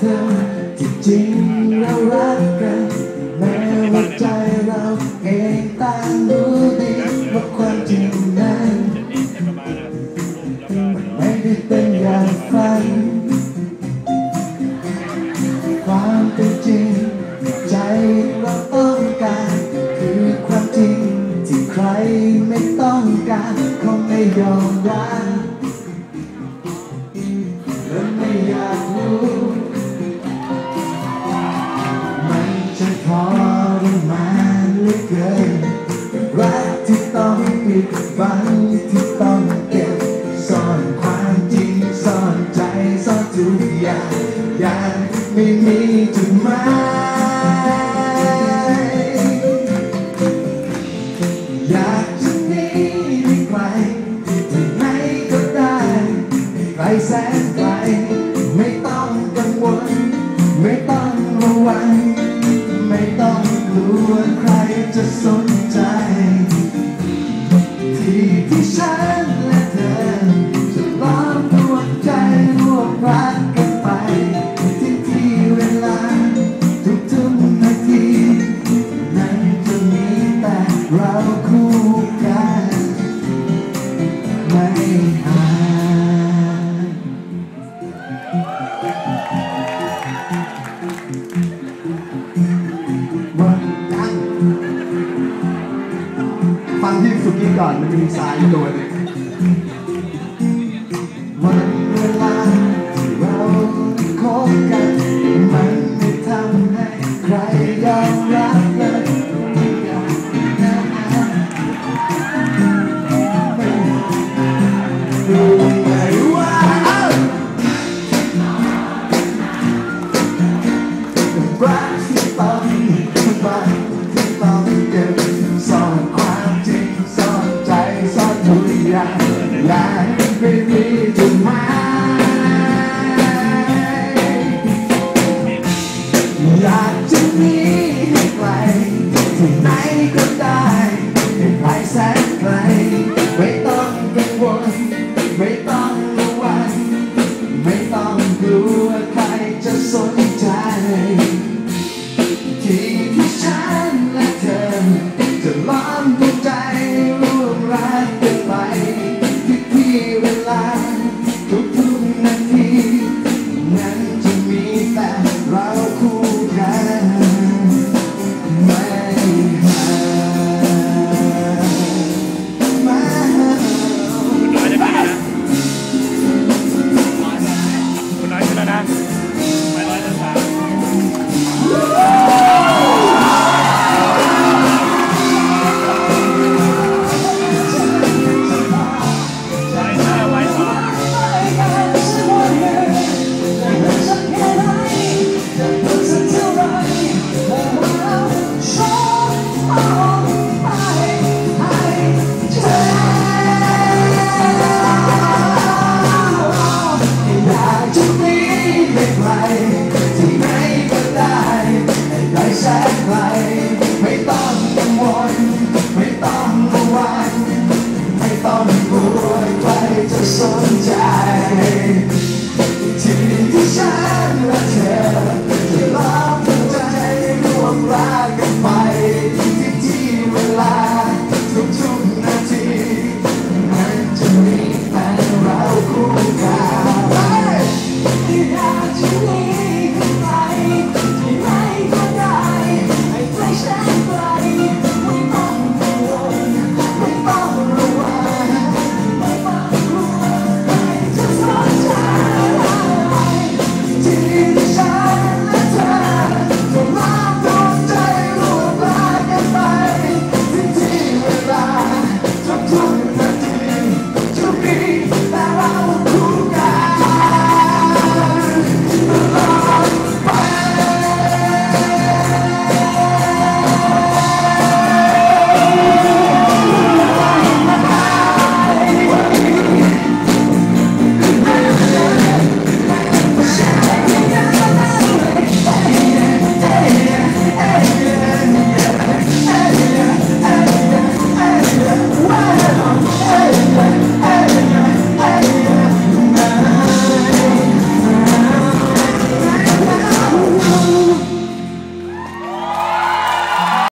Did you know that? ไม่มีจุดหมอยากจะนีไปไกลไหนก็ได้ไกลแสนไกลไม่ต้องกังวล ไม่ต้องระวัง ไม่ต้องกลัวใครจะส คู่กัมันจัฟังที่สุกี้ก่อนมันมีสายดนวันเวลาที่เราคบกัน มันไม่ทำให้ใครยอมรับ life, life, baby. someday